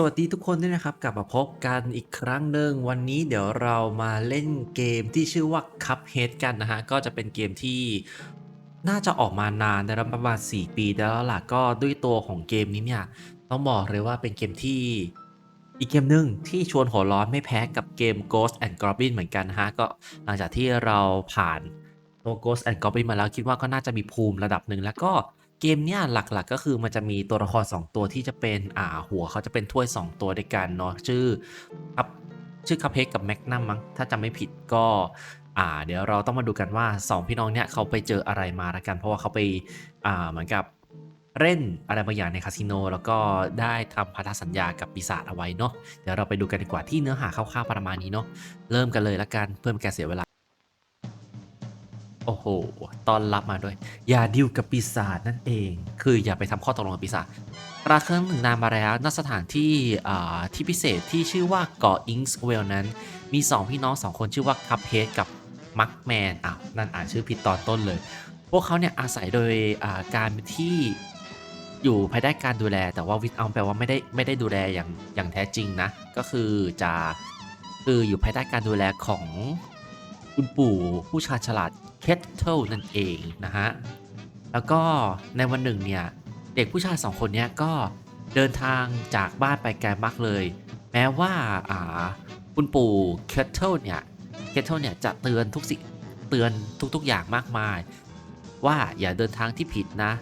สวัสดีทุกคนด้วยนะครับ กลับมาพบกันอีกครั้งหนึ่งวันนี้เดี๋ยวเรามาเล่นเกมที่ชื่อว่า Cuphead กันนะฮะ ก็จะเป็นเกมที่น่าจะออกมานานนะครับประมาณ 4 ปีแล้วล่ะก็ด้วยตัวของเกมนี้เนี่ย ต้องบอกเลยว่าเป็นเกมที่อีกเกมหนึ่งที่ชวนหัวร้อนไม่แพ้กับเกม Ghost and Goblin เหมือนกันนะฮะ ก็หลังจากที่เราผ่านตัว Ghost and Goblin มาแล้วคิดว่าก็น่าจะมีภูมิระดับหนึ่งแล้วก็ เกมเนี้ยหลักๆก็คือมันจะมีตัวละคร 2 ตัวที่จะเป็นอ่าหัวเขาจะเป็นถ้วย 2 ตัวด้วยกันเนาะชื่อครับชื่อคัพเฮกกับแมกนัมมั้งถ้าจำไม่ผิดก็อ่าเดี๋ยวเราต้องมาดูกันว่า 2 พี่น้องเนี่ยเขาไปเจออะไรมาละกัน เพราะว่าเขาไปอ่าเหมือนกับเล่นอะไรบางอย่างในคาสิโน แล้วก็ได้ทำพันธสัญญากับปีศาจเอาไว้เนาะเดี๋ยวเราไปดูกันดีกว่าที่เนื้อหาคร่าวๆประมาณนี้เนาะเริ่มกันเลยละกันเพื่อไม่แกเสียเวลา โอ้โหตอนรับมาด้วย อย่าดิวกับปีศาจนั่นเอง คืออย่าไปทำข้อตกลงกับปีศาจกระครั้งหนึ่งนานมาแล้วณสถานที่ที่พิเศษที่ชื่อว่าเกาะอิงส์เวลนั้น มี 2 พี่น้อง 2 คนชื่อว่าคัพเฮดกับมักแมนอ้าวนั่นอ่านชื่อผิดตอนต้นเลย พวกเขาเนี่ยอาศัยโดยการที่อยู่ภายใต้การดูแล แต่ว่าวิทเอาแปลว่าไม่ได้ไม่ได้ดูแลอย่างอย่างแท้จริงนะ ก็คือจะคืออยู่ภายใต้การดูแลของคุณปู่ผู้ชาญฉลาด เคทเทิลนั่นเองนะฮะ แล้วก็ในวันหนึ่งเนี่ย เด็กผู้ชายสองคนเนี้ยก็เดินทางจากบ้านไปไกลมากเลย แม้ว่าอ่าคุณปู่เคทเทิลเนี่ยเคทเทิลเนี่ยจะเตือนทุกสิเตือนทุก ๆ อย่างมากมาย ว่าอย่าเดินทางที่ผิดนะ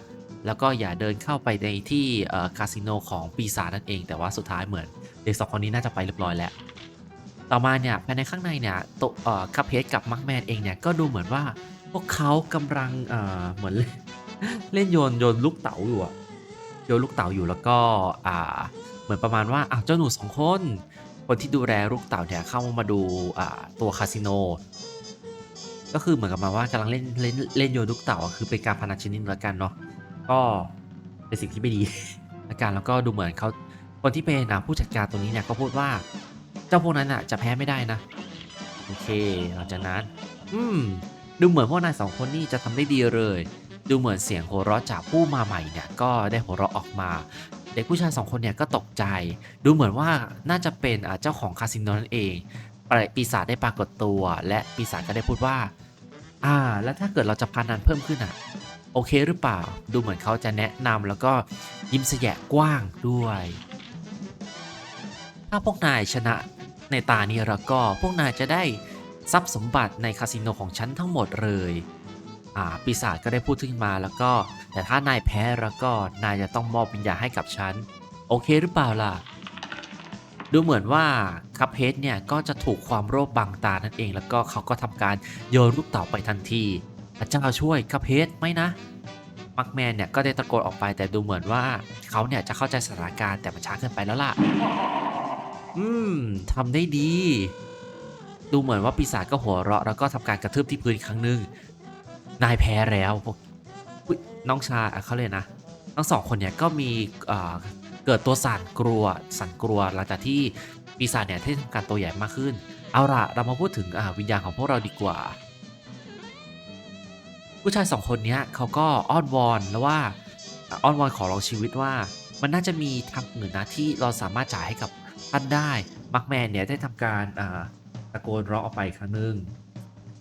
แล้วก็อย่าเดินเข้าไปในที่เออคาสิโนของปีศาจนั่นเอง แต่ว่าสุดท้ายเหมือนเด็กสองคนนี้น่าจะไปเรียบร้อยแล้ว ต่อมาเนี่ยภายในข้างในเนี่ยโตวเอ่อคัพเพสกับมักแมนเองเนี่ยก็ดูเหมือนว่าพวกเขากำลังเหมือนเล่นโยนโยนลูกเต๋าอยู่อะโยนลูกเต๋าอยู่แล้วก็เหมือนประมาณว่าอ้าวเจ้าหนูสองคน คนที่ดูแลลูกเต๋าเนี่ยเข้ามาดูตัวคาสิโนก็คือเหมือนกับมาว่ากำลังเล่นเล่นเล่นโยนลูกเต๋าคือเป็นการพนันชนิดหนึ่งแล้วกันเนาะก็เป็นสิ่งที่ไม่ดีละกันแล้วก็ดูเหมือนเขาคนที่เป็นผู้จัดการตัวนี้เนี่ยก็พูดว่า เจ้าพวกนั้นอะจะแพ้ไม่ได้นะ โอเคหลังจากนั้น อืม ดูเหมือนพวกนายสองคนนี่จะทำได้ดีเลย ดูเหมือนเสียงหัวเราะจากผู้มาใหม่เนี่ยก็ได้หัวเราะออกมาเด็กผู้ชายสองคนเนี่ยก็ตกใจ ดูเหมือนว่าน่าจะเป็นเจ้าของคาสิโนนั่นเองปีศาจได้ปรากฏตัว และปีศาจก็ได้พูดว่า อ่า แล้วถ้าเกิดเราจะพานันเพิ่มขึ้นอะ โอเคหรือเปล่า ดูเหมือนเขาจะแนะนำแล้วก็ยิ้มแสยะกว้างด้วย ถ้าพวกนายชนะ ในตานี้แล้วก็พวกนายจะได้ทรัพย์สมบัติในคาสิโนของฉันทั้งหมดเลยอ่าปีศาจก็ได้พูดขึ้นมาแล้วก็ แต่ถ้านายแพ้แล้วก็นายจะต้องมอบวิญญาณให้กับฉัน โอเคหรือเปล่าล่ะ ดูเหมือนว่าคัพเฮดเนี่ยก็จะถูกความโลภบังตานั่นเองแล้วก็เขาก็ทำการโยนลูกเต๋าไปทันทีพระเจ้าช่วยคัพเฮดไม่นะมักแมนเนี่ยก็ได้ตะโกนออกไปแต่ดูเหมือนว่าเขาเนี่ยจะเข้าใจสถานการณ์แต่มันช้าเกินไปแล้วล่ะ อืมทำได้ดี ดูเหมือนว่าปีศาจก็หัวเราะ แล้วก็ทำการกระทืบที่พื้นอีกครั้งหนึ่งนายแพ้แล้วพวกน้องชาเขาเลยนะ ทั้งสองคนเนี่ยก็มีเกิดตัวสั่นกลัวสั่นกลัวหลังจากที่ปีศาจเนี่ยได้ทำการตัวใหญ่มากขึ้น เอาล่ะเรามาพูดถึงวิญญาณของพวกเราดีกว่า ผู้ชายสองคนเนี้ยเขาก็อ้อนวอนแล้วว่าอ้อนวอนขอร้องชีวิตว่า มันน่าจะมีทางอื่นนะที่เราสามารถจ่ายให้กับ ท่านได้มักแมนเนี่ยได้ทำการตะโกนร้องออกไปครั้งหนึ่ง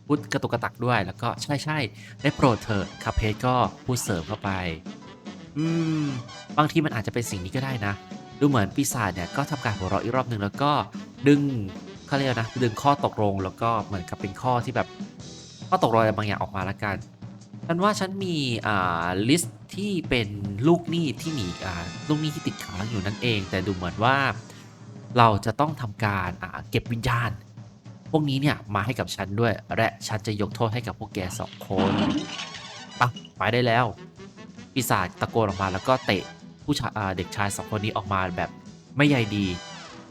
พูดกระตุกกระตักด้วยแล้วก็ใช่ใช่ได้โปรดเถิดคาเพสก็พูดเสริมเข้าไป อืม บางทีมันอาจจะเป็นสิ่งนี้ก็ได้นะ ดูเหมือนปีศาจเนี่ยก็ทำการหัวเราะอีกรอบหนึ่งแล้วก็ดึงเขาเรียกนะดึงข้อตกลงแล้วก็เหมือนกับเป็นข้อที่แบบข้อตกลงอะไรบางอย่างออกมาละกันฉันว่าฉันมีอ่าลิสต์ที่เป็นลูกหนี้ที่หนีอ่าลูกหนี้ที่ติดค้างอยู่นั่นเอง แต่ดูเหมือนว่า เราจะต้องทำการเก็บวิญญาณ พวกนี้เนี่ยมาให้กับฉันด้วย และฉันจะยกโทษให้กับพวกแกสองคนปะไปได้แล้ว ปีศาจตะโกนออกมาแล้วก็เตะผู้ชายเด็กชายสองคนนี้ออกมาแบบไม่ใยดี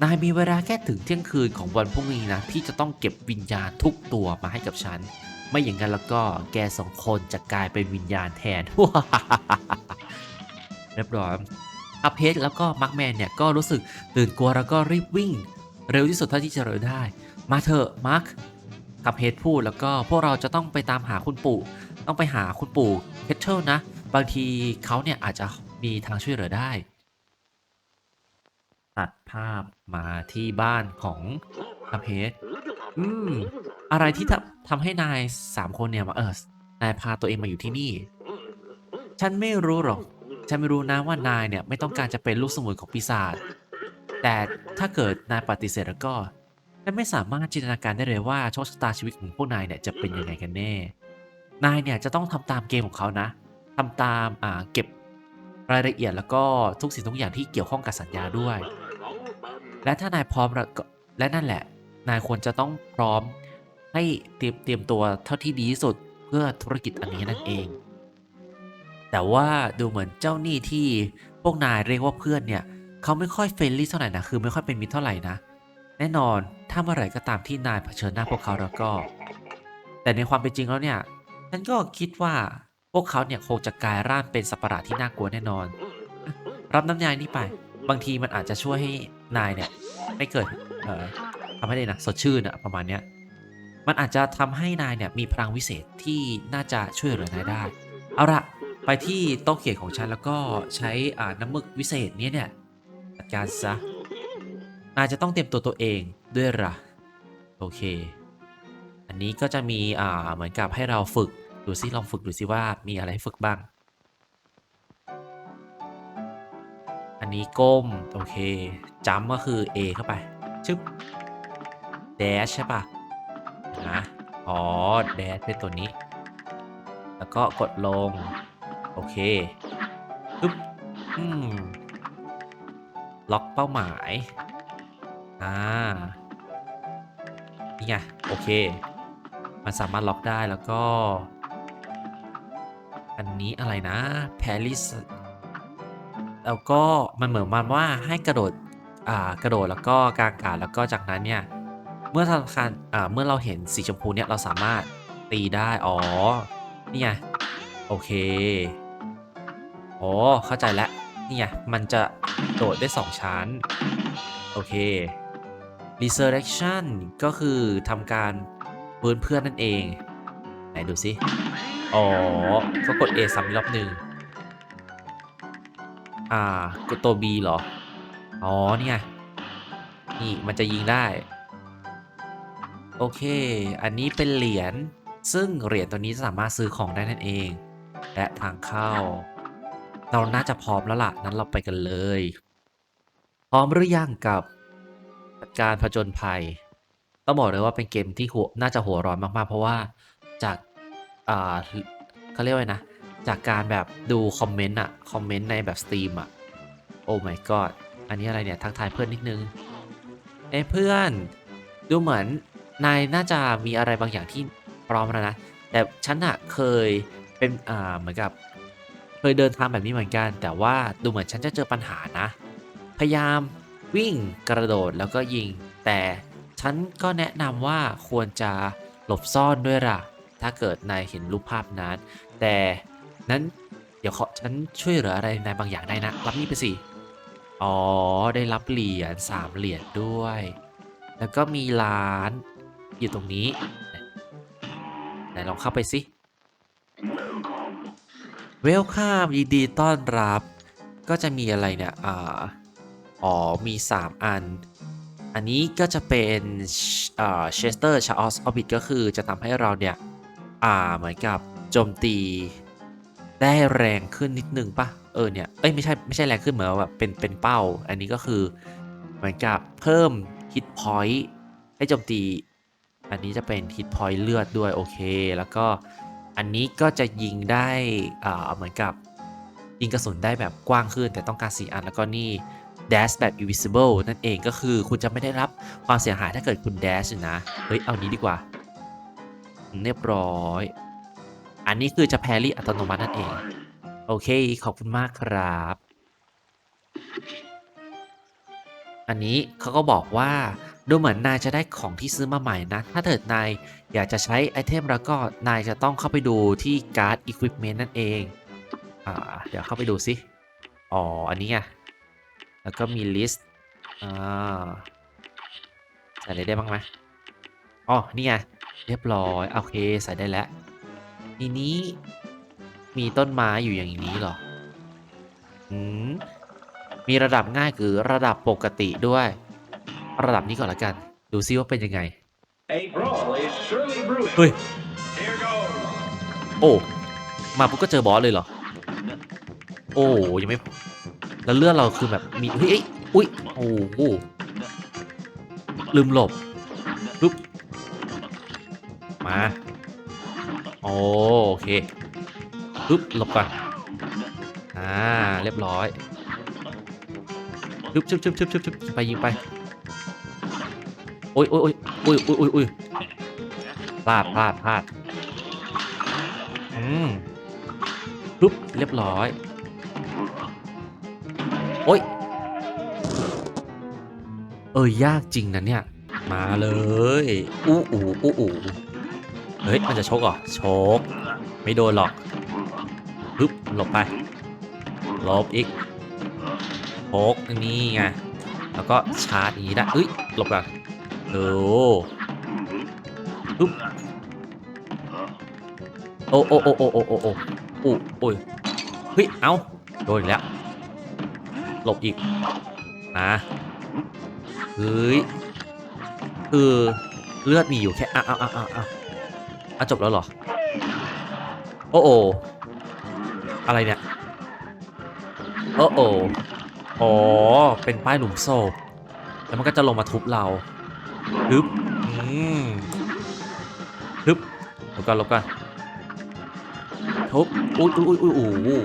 นายมีเวลาแค่ถึงเที่ยงคืนของวันพรุ่งนี้นะ ที่จะต้องเก็บวิญญาณทุกตัวมาให้กับฉัน ไม่อย่างนั้นแล้วก็แกสองคนจะกลายเป็นวิญญาณแทนเรียบร้อย อัพเพจแล้วก็มักแมนเนี่ยก็รู้สึกตื่นกลัวแล้วก็รีบวิ่ง เร็วที่สุดเท่าที่จะเร็วได้ มาเถอะมาร์คคัพเฮดพูดแล้วก็พวกเราจะต้องไปตามหาคุณปู่ ต้องไปหาคุณปู่เพชเชลนะ บางทีเขาเนี่ยอาจจะมีทางช่วยเหลือได้ ตัดภาพมาที่บ้านของคัพเฮดอืม อะไรที่ทำทำให้นายสามคนเนี่ยมาเออนายพาตัวเองมาอยู่ที่นี่ ฉันไม่รู้หรอก ฉันไม่รู้นะว่านายเนี่ยไม่ต้องการจะเป็นลูกสมุนของปีศาจ แต่ถ้าเกิดนายปฏิเสธแล้วก็ฉันไม่สามารถจินตนาการได้เลยว่าโชคชะตาชีวิตของพวกนายเนี่ยจะเป็นยังไงกันแน่ นายเนี่ยจะต้องทำตามเกมของเขานะทำตามอ่าเก็บรายละเอียดแล้วก็ทุกสิ่งทุกอย่างที่เกี่ยวข้องกับสัญญาด้วย และถ้านายพร้อมแล้วก็และนั่นแหละ นายควรจะต้องพร้อมให้เตรียมเตรียมตัวเท่าที่ดีที่สุดเพื่อธุรกิจอันนี้นั่นเอง แต่ว่าดูเหมือนเจ้าหนี้ที่พวกนายเรียกว่าเพื่อนเนี่ยเขาไม่ค่อยเฟรนลี่เท่าไหร่นะคือไม่ค่อยเป็นมิตรเท่าไหร่นะแน่นอนถ้าเมื่อไหร่ก็ตามที่นายเผชิญหน้าพวกเขาแล้วก็ แต่ในความเป็นจริงแล้วเนี่ยฉันก็คิดว่าพวกเขาเนี่ยคงจะกลายร่างเป็นสัตว์ประหลาดที่น่ากลัวแน่นอน รับน้ำยายนี้ไป บางทีมันอาจจะช่วยให้นายเนี่ยไม่เกิดเอ่อทำให้ได้นะสดชื่นอะประมาณเนี้ยมันอาจจะทำให้นายเนี่ยมีพลังวิเศษที่น่าจะช่วยเหลือนายได้ เอาละ ไปที่โต๊ะเขียนของฉันแล้วก็ใช้อ่าน้ำมึกวิเศษนี้เนี่ยจัดการซะนายจะต้องเตรียมตัวตัวเองด้วยล่ะโอเค อันนี้ก็จะมีอ่าเหมือนกับให้เราฝึกดูซิลองฝึกดูซิว่ามีอะไรให้ฝึกบ้าง อันนี้ก้ม โอเคจัมก็คือ A เข้าไป ชึบ dash ใช่ปะนะอ๋อ dash เป็นตัวนี้ แล้วก็กดลง โอเคปึ๊บอืมล็อกเป้าหมาย อ่า นี่ไง โอเค มันสามารถล็อกได้แล้วก็ อันนี้อะไรนะ Paris แล้วก็มันเหมือนมันว่าให้กระโดด อ่า กระโดดแล้วก็กางอากาศแล้วก็จากนั้นเนี่ย เมื่อทำการอ่า เมื่อเราเห็นสีชมพูเนี่ยเราสามารถตีได้ อ๋อ นี่ไง โอเค โอ้เข้าใจแล้ว นี่ไง มันจะโดดได้ 2 ชั้น โอเค resurrection ก็คือทำการฟื้นเพื่อนนั่นเอง ไหนดูสิ อ๋อ ก็กด A ซ้ำอีกรอบหนึ่ง อ่า กดตัว B เหรอ อ๋อเนี่ยนี่ มันจะยิงได้ โอเค อันนี้เป็นเหรียญ ซึ่งเหรียญตัวนี้สามารถซื้อของได้นั่นเอง และทางเข้า เราน่าจะพร้อมแล้วล่ะ นั้นเราไปกันเลย พร้อมหรือยังกับการผจญภัย ต้องบอกเลยว่าเป็นเกมที่หัวน่าจะหัวร้อนมากๆ เพราะว่าจากอ่าเขาเรียกว่าไงนะ จากการแบบดูคอมเมนต์อะคอมเมนต์ในแบบสตรีมอะโอ้ my god อันนี้อะไรเนี่ยทักทายเพื่อนนิดนึงเอ้เพื่อนดูเหมือนนายน่าจะมีอะไรบางอย่างที่พร้อมแล้วนะ แต่ฉันอะเคยเป็นอ่าเหมือนกับ ยเดินทางแบบนี้เหมือนกัน แต่ว่าดูเหมือนฉันจะเจอปัญหานะ พยายามวิ่งกระโดดแล้วก็ยิง แต่ฉันก็แนะนำว่าควรจะหลบซ่อนด้วยล่ะ ถ้าเกิดนายเห็นรูปภาพนั้น แต่นั้นเดี๋ยวขอฉันช่วยเหลืออะไรนายบางอย่างได้นะ รับนี่ไปสิ อ๋อ ได้รับเหรียญสามเหรียญด้วย แล้วก็มีร้านอยู่ตรงนี้ ไหนลองเข้าไปสิ เวลคัมยินดีต้อนรับ ก็จะมีอะไรเนี่ยอ่าอ๋อ มี 3 อัน อันนี้ก็จะเป็นอ่าเชสเตอร์ชาออสออบิทก็คือจะทำให้เราเนี่ยอ่าเหมือนกับโจมตีได้แรงขึ้นนิดนึงปะเออเนี่ยเอ้ยไม่ใช่ไม่ใช่แรงขึ้นเหมือนแบบเป็นเป็นเป้า อันนี้ก็คือเหมือนกับเพิ่มฮิตพอยต์ให้โจมตี อันนี้จะเป็นฮิตพอยต์เลือดด้วยโอเค แล้วก็ อันนี้ก็จะยิงได้อ่าเหมือนกับยิงกระสุนได้แบบกว้างขึ้น แต่ต้องการ 4 อันแล้วก็นี่ dash แบบ invisible นั่นเองก็คือคุณจะไม่ได้รับความเสียหายถ้าเกิดคุณ dash นะ เฮ้ย เอานี้ดีกว่า เรียบร้อย อันนี้คือจะแพรี่อัตโนมัตินั่นเอง โอเค ขอบคุณมากครับ อันนี้เขาก็บอกว่า ดูเหมือนนายจะได้ของที่ซื้อมาใหม่นะ ถ้าเกิดนายอยากจะใช้ไอเทมแล้วก็นายจะต้องเข้าไปดูที่การ์ด Equipment นั่นเอง อ่า เดี๋ยวเข้าไปดูสิ อ๋อ อันนี้ไง แล้วก็มีลิสต์ อ่า ใส่อะไรได้บ้างไหมอ๋อ นี่ไง เรียบร้อย โอเค ใส่ได้แล้ว ทีนี้มีต้นไม้อยู่อย่างนี้หรอ อืม มีระดับง่ายคือระดับปกติด้วย ระดับนี้ก่อนละกัน ดูซิว่าเป็นยังไง A brawl is surely brewing. เฮ้ย Here goes. โอ้ มาปุ๊บก็เจอบอสเลยเหรอ โอ้ยังไม่ แล้วเลือดเราคือแบบมีเฮ้ยเอ้ยอุ้ย โอ้โหลืมหลบปึ๊บ มาโอโอเคปึ๊บหลบก่อน อ่า เรียบร้อยชึบชึบชึบชึบชึบชึบไปยิงไป โอ้ยโอ้ยโอ้ยโอ้ยโอ้ยโอ้ยพลาดพลาดพลาดอืมปุ๊บเรียบร้อย โอ้ย เออยากจริงนะเนี่ย มาเลย อู้อูอู้อูเฮ้ย มันจะชกเหรอชก ไม่โดนหรอกปึ๊บหลบไปหลบอีกโชกนี่ไง แล้วก็ชาร์จอย่างนี้ได้เอ้ย หลบก่อน โอ้ปึ๊บโอ้โอ้โอ้โอ้โอ้โอ้โอ้โอ้โอ้ยเฮ้ย เอาโดนอีกแล้ว หลบอีกนะเฮ้ย คือเลือดมีอยู่แค่อ้าวอ้าวอ้าวอ้าวอ้าวจบแล้วเหรอ โอ้โออะไรเนี่ย โอ้โออ๋อ เป็นป้ายหลุมศพแล้วมันก็จะลงมาทุบเรา ฮึบอืมฮึบหลบกันหลบกันทุบอุ้ยอุ้ยอุ้ยอุ้ยอู้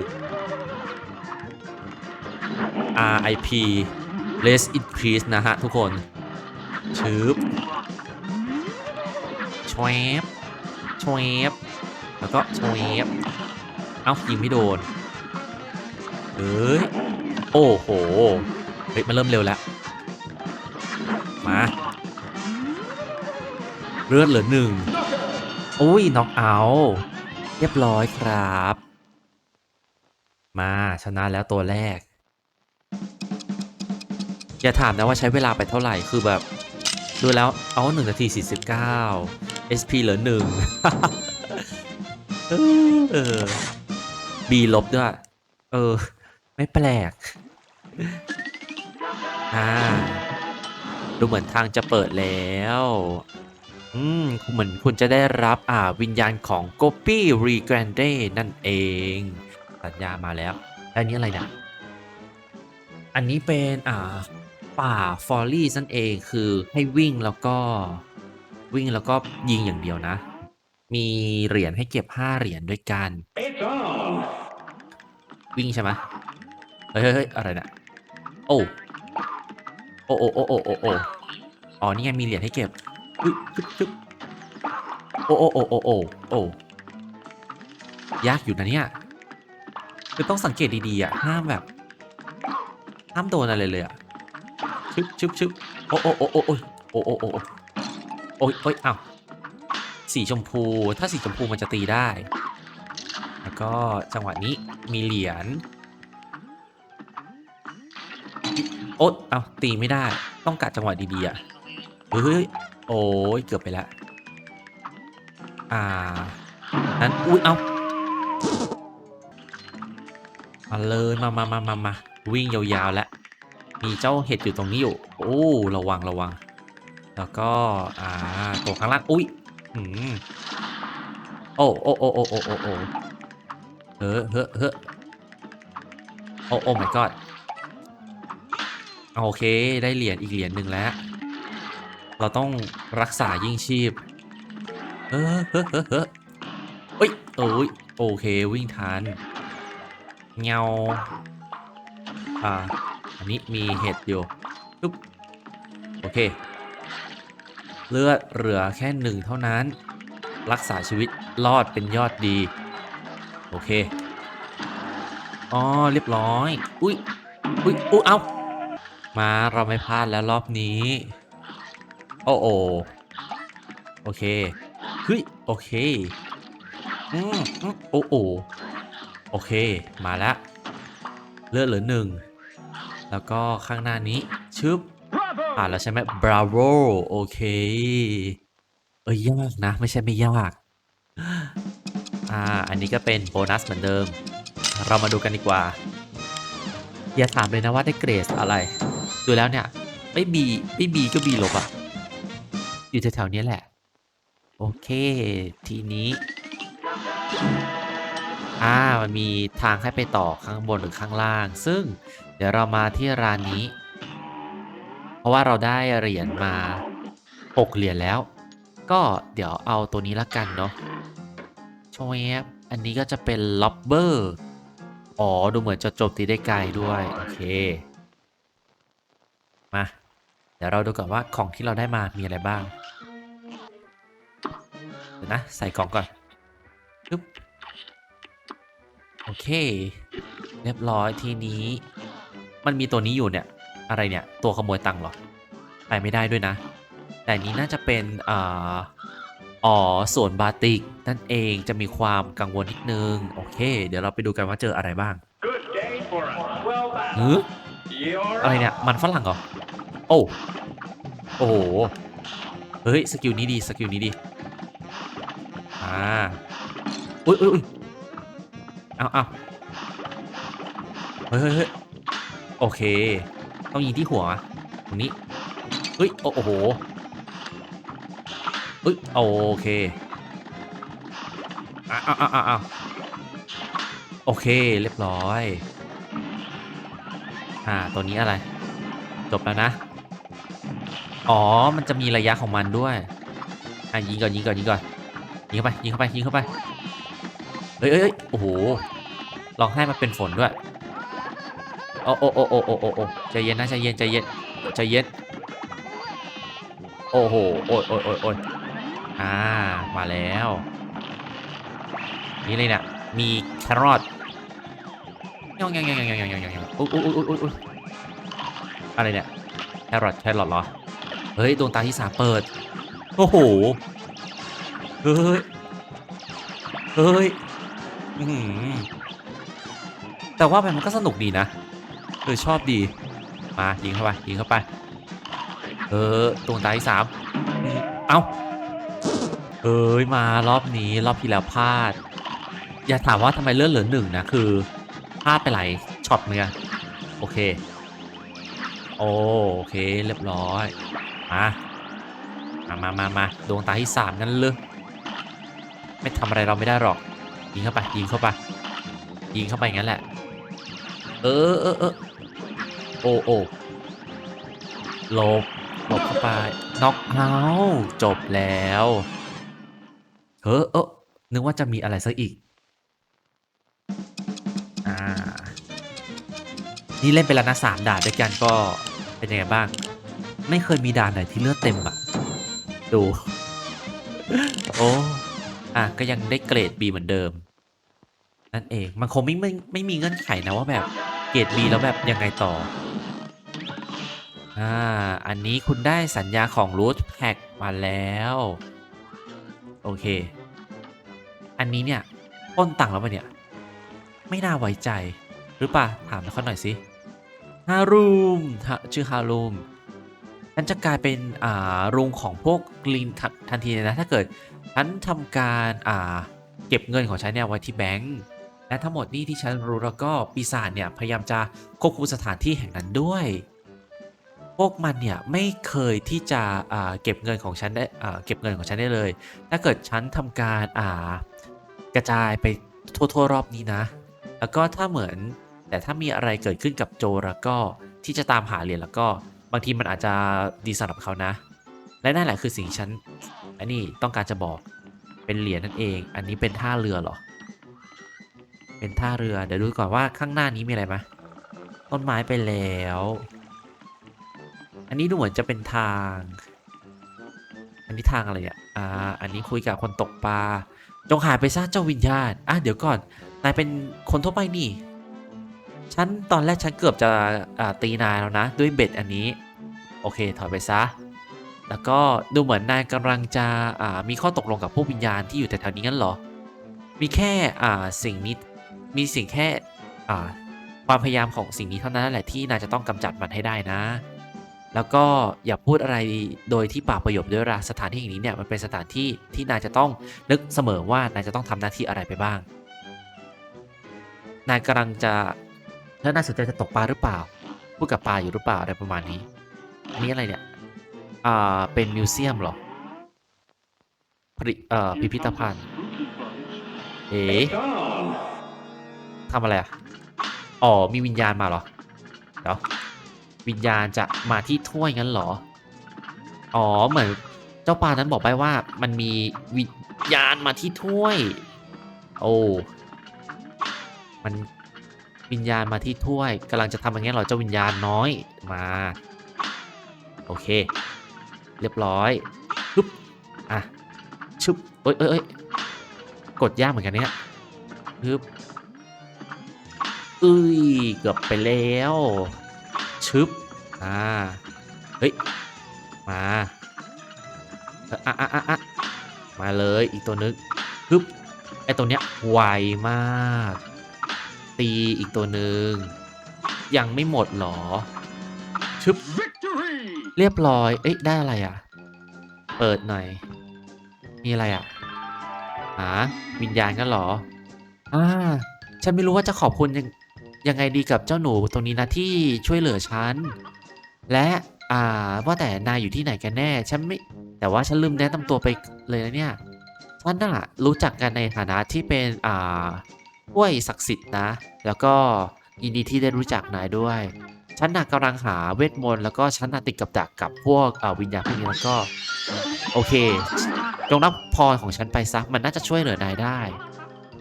RIP Less Increase นะฮะทุกคนชืบชวบชวบแล้วก็ชวบเอ้ายิงไม่โดนเฮ้ย โอ้โห เฮ้ย มันเริ่มเร็วแล้ว มา เลือดเหลือหนึ่งอุ้ยน็อกเอาท์เรียบร้อยครับ มาชนะแล้วตัวแรก อย่าถามนะว่าใช้เวลาไปเท่าไหร่คือแบบ ดูแล้วเอาหนึ่งนาทีสี่สิบเก้า SP เหลือหนึ่งเออ B ลบด้วย เออ ไม่แปลก อ่า ดูเหมือนทางจะเปิดแล้ว อืมเหมือนคุณจะได้รับอ่าวิญญาณของโกปี้รีแกรนเดนั่นเอง สัญญามาแล้วอันนี้อะไรนี่ยอันนี้เป็นอ่าป่าฟอลลี่นั่นเองคือให้วิ่งแล้วก็วิ่งแล้วก็ยิงอย่างเดียวนะ มีเหรียญให้เก็บ5เหรียญด้วยกัน วิ่งใช่ไหมเฮ้ยเฮ้ยอะไรนี่ยโอ้โอ้โอ้โอ้โอ้โอ้โอ้อ๋อนี่ไงมีเหรียญให้เก็บ อึ๊บจึ๊บจึ๊บโอ้โอ้โอ้โอ้โอ้โอ้ยากอยู่นะเนี่ยคือต้องสังเกตดีๆอะห้ามแบบห้ามโดนอะไรเลยอะชึบชึบชึบโอ้โอ้โอ้โอ้โอ้โอ้โอ้โอ้โอ้โอ้ยโอ้ยอ้าวสีชมพูถ้าสีชมพูมันจะตีได้ แล้วก็จังหวะนี้มีเหรียญโอ๊ตเอาตีไม่ได้ ต้องกัดจังหวะดีๆอะเฮ้ย โอ้ยเกือบไปแล้วอ่า นั้นอุ้ยเอามาเลยมามามามามาวิ่งยาวๆแล้วมีเจ้าเห็ดอยู่ตรงนี้อยู่ โอ้ระวังระวัง แล้วก็อ่าตัวข้างล่างอุ้ยอืมโอ้โอ้โอ้โอ้โอ้โอ้โอ้เฮ้อเฮ้อเฮ้อโอ้โอ้ my god โอเค ได้เหรียญอีกเหรียญหนึ่งแล้ว เราต้องรักษายิ่งชีพเฮ้อเฮ้อเฮ้อเฮ้อเอ้ยโอ้ยโอเควิ่งทันเงาอ่า อันนี้มีเห็ดอยู่ปุ๊บโอเค เลือดเหลือแค่หนึ่งเท่านั้น รักษาชีวิตรอดเป็นยอดดี โอเค อ๋อ เรียบร้อย อุ้ยอุ้ยอุ้ยเอามาเราไม่พลาดแล้วรอบนี้ โอ้โอโอเคเฮ้ยโอเคอืมโอ้โอโอเค มาแล้วเลือดเหลือหนึ่งแล้วก็ข้างหน้านี้ชึบอ่านแล้วใช่ไหม bravo โอเค เอ้ยยากนะ ไม่ใช่ไม่ยากอ่า อันนี้ก็เป็นโบนัสเหมือนเดิม เรามาดูกันดีกว่า อย่าถามเลยนะว่าได้เกรดอะไร ดูแล้วเนี่ย ไม่บีไม่บีก็บีลบอะ อยู่แถวๆนี้แหละ โอเค ทีนี้ อ่า มันมีทางให้ไปต่อข้างบนหรือข้างล่าง ซึ่งเดี๋ยวเรามาที่ร้านนี้ เพราะว่าเราได้เหรียญมา6เหรียญแล้ว ก็เดี๋ยวเอาตัวนี้ละกันเนาะชวบอันนี้ก็จะเป็นล็อบเบอร์ อ๋อ ดูเหมือนจะจบตีได้ไกลด้วย โอเค มา เดี๋ยวเราดูก่อนว่าของที่เราได้มามีอะไรบ้าง นะ ใส่กล่องก่อนปึ๊บโอเค เรียบร้อยทีนี้ มันมีตัวนี้อยู่เนี่ย อะไรเนี่ย ตัวขโมยตังค์เหรอ ไปไม่ได้ด้วยนะ แต่อันนี้น่าจะเป็นอ่าอ๋อส่วนบาติก นั่นเองจะมีความกังวลนิดนึง โอเค เดี๋ยวเราไปดูกันว่าเจออะไรบ้าง Good day for a 12หือ You're อะไรเนี่ย มันฝรั่งเหรอ โอ้ โอ้โห เฮ้ย สกิลนี้ดี สกิลนี้ดี อ่าอุ้ยอุ้ยอุ้ยเอาเอาเฮ้ยเฮ้ยโอเค ต้องยิงที่หัวตรงนี้เฮ้ยโอ้โหเฮ้ยโอเคอ้าวอ้าวอ้าวอ้าวโอเคเรียบร้อย อ่าตัวนี้อะไร จบแล้วนะ อ๋อ มันจะมีระยะของมันด้วย อะยิงก่อนยิงก่อนยิงก่อน ยิงเข้าไปยิงเข้าไปยิงเข้าไปเฮ้ยเฮ้ยโอ้โหลองให้มันเป็นฝนด้วยโอ้โอ้โอ้โอ้โอ้โอ้โอ้ใจเย็นนะใจเย็นใจเย็นใจเย็นโอ้โหโอ้ยโอ้ยโอ้ยโอ้ยอ่ามาแล้ว นี่เลยเนี่ยมีแครอทยองยองยองยองยองยองยองยองอุ้ยอุ้ยอุ้ยอุ้ยอุ้ยอะไรเนี่ยแครอทแครอทเหรอเฮ้ยดวงตาที่สามเปิดโอ้โห เฮ้ย เฮ้ยแต่ว่ามันก็สนุกดีนะเออชอบดี มายิงเข้าไปยิงเข้าไป เออดวงตาที่สามเอ้าเอ้ยมารอบนี้รอบที่แล้วพลาด อย่าถามว่าทำไมเลื่อนเหลือหนึ่งนะคือพลาดไปหลายช็อตเหมือนกันโอเคโอโอเคเรียบร้อย มา มามามามาดวงตาที่สามนั่นเลย ไม่ทำอะไรเราไม่ได้หรอก ยิงเข้าไปยิงเข้าไปยิงเข้าไปงั้นแหละ เออเออเออโอโอหลบหลบเข้าไปน็อกเอาจบแล้วเฮ้อเออนึกว่าจะมีอะไรซะอีก อ่า นี่เล่นไปแล้วนะสามด่านด้วยกันก็เป็นยังไงบ้าง ไม่เคยมีด่านไหนที่เลือดเต็มอะดู โอ้ อะก็ยังได้เกรด B เหมือนเดิม นั่นเองมันคงไม่ไม่ไม่มีเงื่อนไขนะว่าแบบเกรด B แล้วแบบยังไงต่ออ่าอันนี้คุณได้สัญญาของ Root Pack มาแล้ว โอเค อันนี้เนี่ยปล้นตังแล้วปะเนี่ย ไม่น่าไว้ใจหรือเปล่าถามเขาหน่อยสิฮารูมชื่อฮารูมฉันจะกลายเป็นอ่ารุงของพวกกรีนทันทีเลยนะ ถ้าเกิด ฉันทำการอ่าเก็บเงินของฉันเนี่ยไว้ที่แบงก์และทั้งหมดนี่ที่ฉันรู้แล้วก็ปีศาจเนี่ยพยายามจะควบคุมสถานที่แห่งนั้นด้วย พวกมันเนี่ยไม่เคยที่จะอ่าเก็บเงินของฉันได้อ่าเก็บเงินของฉันได้เลย ถ้าเกิดฉันทำการอ่ากระจายไปทั่วๆรอบนี้นะ แล้วก็ถ้าเหมือนแต่ถ้ามีอะไรเกิดขึ้นกับโจแล้วก็ที่จะตามหาเหรียญแล้วก็บางทีมันอาจจะดีสำหรับเขานะ และนั่นแหละคือสิ่งที่ฉัน อันนี้ต้องการจะบอกเป็นเหรียญนั่นเอง อันนี้เป็นท่าเรือเหรอ เป็นท่าเรือ เดี๋ยวดูก่อนว่าข้างหน้านี้มีอะไรไหมต้นไม้ไปแล้ว อันนี้ดูเหมือนจะเป็นทาง อันนี้ทางอะไรอะ อ่า อันนี้คุยกับคนตกปลา จงหายไปซะเจ้าวิญญาณ อะเดี๋ยวก่อน นายเป็นคนทั่วไปนี่ ฉันตอนแรกฉันเกือบจะตีนายแล้วนะ ด้วยเบ็ดอันนี้ โอเคถอยไปซะ แล้วก็ดูเหมือนนายกำลังจะมีข้อตกลงกับพวกวิญญาณที่อยู่แถวๆนี้งั้นเหรอ มีแค่สิ่งนี้มีสิ่งแค่ความพยายามของสิ่งนี้เท่านั้นแหละที่นายจะต้องกำจัดมันให้ได้นะ แล้วก็อย่าพูดอะไรโดยที่ป่าประโยชน์ด้วยละสถานที่แห่งนี้เนี่ยมันเป็นสถานที่ที่นายจะต้องนึกเสมอว่านายจะต้องทำหน้าที่อะไรไปบ้าง นายกำลังจะแล้วน่าสนใจจะตกปลาหรือเปล่าพูดกับปลาอยู่หรือเปล่าอะไรประมาณนี้อันนี้อะไรเนี่ย อ่า เป็นมิวเซียมหรอผลิเอ่อพิพิธภัณฑ์ เอ๋ทำอะไรอะ อ๋อ มีวิญญาณมาเหรอ เดี๋ยว วิญญาณจะมาที่ถ้วยงั้นเหรอ อ๋อ เหมือนเจ้าปลานั้นบอกไปว่ามันมีวิญญาณมาที่ถ้วย โอ้ มันวิญญาณมาที่ถ้วยกำลังจะทำอย่างนี้เหรอเจ้าวิญญาณน้อยมา โอเค เรียบร้อยชุบอะชุบเอ้ยเอ้ยเอ้ยกดยากเหมือนกันเนี่ยชุบเอ้ยเกือบไปแล้วชึบอ่าเฮ้ยมาอะอะอะอะมาเลยอีกตัวนึงฮึบไอตัวเนี้ยไวมาก ตีอีกตัวหนึ่งยังไม่หมดเหรอชึบ เรียบร้อย เอ้ยได้อะไรอะ เปิดหน่อย มีอะไรอะ หา วิญญาณกันหรอ อ่า ฉันไม่รู้ว่าจะขอบคุณยังยังไงดีกับเจ้าหนูตรงนี้นะที่ช่วยเหลือฉัน และอ่าว่าแต่นายอยู่ที่ไหนกันแน่ ฉันไม่ แต่ว่าฉันลืมแนะนำตัวไปเลยนะเนี่ยฉันน่ะรู้จักกันในฐานะที่เป็นอ่าห้วยศักดิ์สิทธิ์นะ แล้วก็ยินดีที่ได้รู้จักนายด้วย ฉันน่ะกำลังหาเวทมนต์แล้วก็ฉันน่ะติดกับดักกับพวกอ่าวิญญาณพวกนี้แล้วก็ โอเค จงรับพรของฉันไปซะมันน่าจะช่วยเหลือนายได้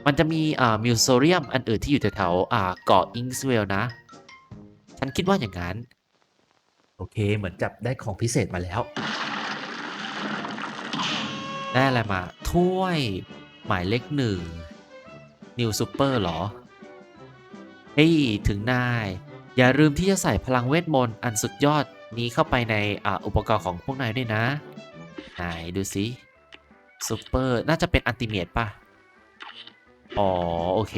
มันจะมีอ่ามิวโซเรียมอันอื่นที่อยู่แถวๆอ่าเกาะอิงสเวลนะ ฉันคิดว่าอย่างนั้น โอเค เหมือนจับได้ของพิเศษมาแล้ว ได้อะไรมา ถ้วยหมายเลขหนึ่งนิวซูเปอร์หรอ เฮ้ย ถึงนาย อย่าลืมที่จะใส่พลังเวทมนต์อันสุดยอดนี้เข้าไปในออุปกรณ์ของพวกนายด้วยนะไหนดูสิซูเปอร์น่าจะเป็นอันติเมตป่ะ อ๋อ โอเค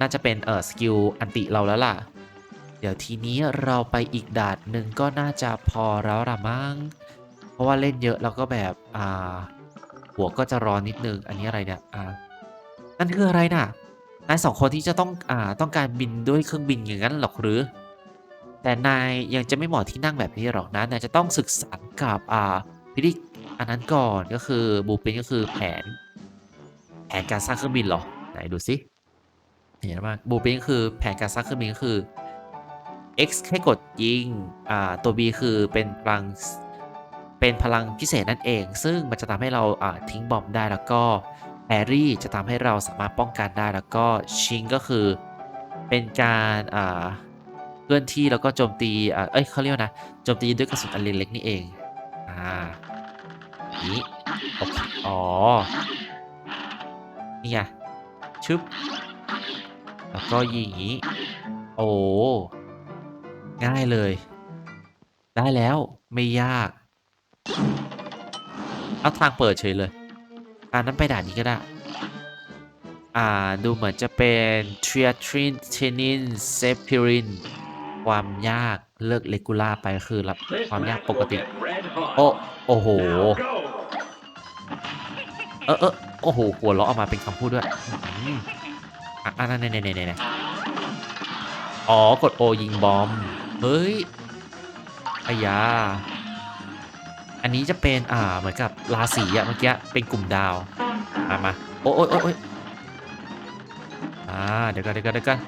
น่าจะเป็นเออสกิลอันติเราแล้วล่ะ เดี๋ยวทีนี้เราไปอีกดานหนึ่งก็น่าจะพอแล้วละมั้ง เพราะว่าเล่นเยอะแล้วก็แบบ อ่า หัวก็จะร้อนนิดนึง อันนี้อะไรเนี่ย อ่า นั่นคืออะไรน่ะ นายสองคนที่จะต้องอ่าต้องการบินด้วยเครื่องบินอย่างนั้นหรอกหรือ แต่นายยังจะไม่เหมาะที่นั่งแบบนี้หรอกนะนายจะต้องศึกษากับอ่าพิธีอันนั้นก่อนก็คือบูปินก็คือแผน แผนการสร้างเครื่องบินหรอไหนดูสิเห็นไหมบูปินก็คือแผนการสร้างเครื่องบินก็คือ X แค่กดยิงอ่าตัว B คือเป็นพลังเป็นพลังพิเศษนั่นเอง ซึ่งมันจะทำให้เราอ่าทิ้งบอมได้แล้วก็ แอรี่จะทำให้เราสามารถป้องกันได้แล้วก็ชิงก็คือเป็นการอ่าเคลื่อนที่แล้วก็โจมตีอเอ้ยเขาเรียกนะโจมตีด้วยกระสุนอันเล็กๆนี่เองอ่านี้โอเคอ๋อนี่ไงชึบแล้วก็ยิงอย่างนี้โอ้ง่ายเลย ได้แล้วไม่ยาก เอาทางเปิดเฉยเลย อ่านั้นไปด่านนี้ก็ได้ อ่า ดูเหมือนจะเป็น t r i a t r i n t e n i n s e p i r i n ความยากเลิกเลกูล่าไปก็คือรับ This ความยาก match ปก will ติ get red hot. โอ้โอ้โห Now go. เออเออโอ้โหหัวเราะออกมาเป็นคำพูดด้วยอืมอะอะนั่นๆๆๆๆอ๋อ กดโอยิงบอม เฮ้ยอายา อันนี้จะเป็นอ่าเหมือนกับราศีอะเมื่อกี้เป็นกลุ่มดาวมามาโอ้โอ้โอ้โอ้ยอ่าเดี๋ยวกันเดี๋ยวกันเดี๋ยวกัน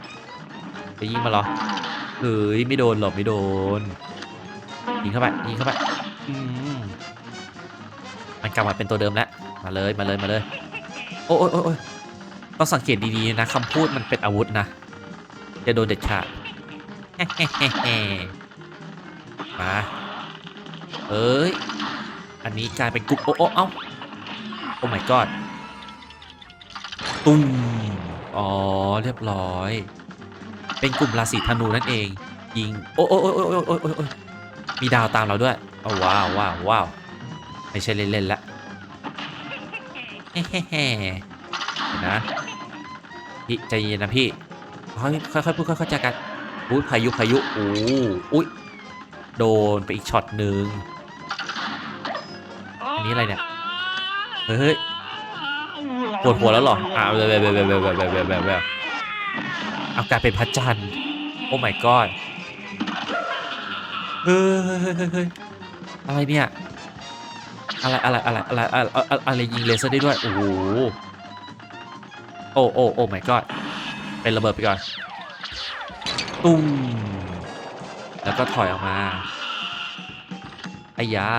จะยิงมาเหรอเฮ้ยไม่โดนหรอกไม่โดนยิงเข้าไปยิงเข้าไปอืมมันกลับมาเป็นตัวเดิมแล้วมาเลยมาเลยมาเลยโอ้ยโอ้ยโอ้ยโอ้ยต้องสังเกตดีๆนะคำพูดมันเป็นอาวุธนะจะโดนเด็ดขาดมาเอ้ย อันนี้กลายเป็นกรุ๊ปโอ้โอ้เอ้าโอ้ my god ตุ้มอ๋อ เรียบร้อย เป็นกลุ่มราศีธนูนั่นเอง ยิง โอ้โอ้โอ้โอ้โอ้โอ้มีดาวตามเราด้วยเอาว้าวว้าวว้าวไม่ใช่เล่นเละเฮ้เฮ้เฮ้นะพี่ใจเย็นนะพี่ค่อยค่อยพูดค่อยๆจากันอู้พายุพายุอู้อุ้ยโดนไปอีกช็อตหนึ่ง นี้อะไรเนี่ย เฮ้ยปวดหัวแล้วหรออ่าแบบแบบแบบแบบแบบแบบแบบแบบเอากลายเป็นพระจันทร์ โอ้ my god เฮ้ยเฮ้ยอะไรเนี่ยอะไรอะไรอะไรอะไรอะไรอะไรยิงเลเซอร์ได้ด้วย โอ้โห โอ้โอ้โอ้ my god เป็นระเบิดไปก่อน ตุ้ม แล้วก็ถอยออกมาอ้ยา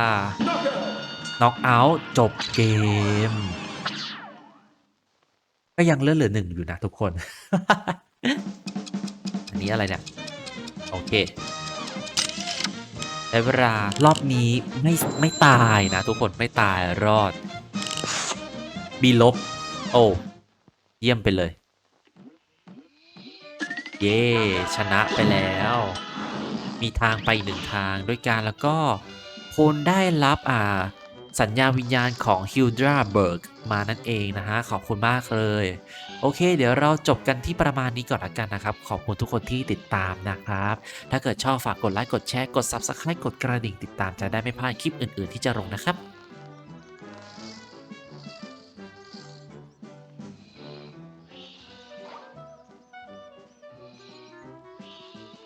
น็อกเอาท์จบเกม ก็ยังเลือดเหลือหนึ่งอยู่นะทุกคน อันนี้อะไรเนี่ย โอเคได้เวลารอบนี้ไม่ไม่ตายนะ ทุกคนไม่ตายรอด บีลบ โอ้ เยี่ยมไปเลย เย่ชนะไปแล้ว มีทางไปหนึ่งทางด้วยการแล้วก็คุณได้รับอ่า สัญญาวิญญาณของฮิลดราเบิร์กมานั่นเองนะฮะ ขอบคุณมากเลย โอเค เดี๋ยวเราจบกันที่ประมาณนี้ก่อนละกันนะครับ ขอบคุณทุกคนที่ติดตามนะครับ ถ้าเกิดชอบฝากกดไลค์กดแชร์กด Subscribe กดกระดิ่งติดตามจะได้ไม่พลาดคลิปอื่น ๆ ที่จะลงนะครับ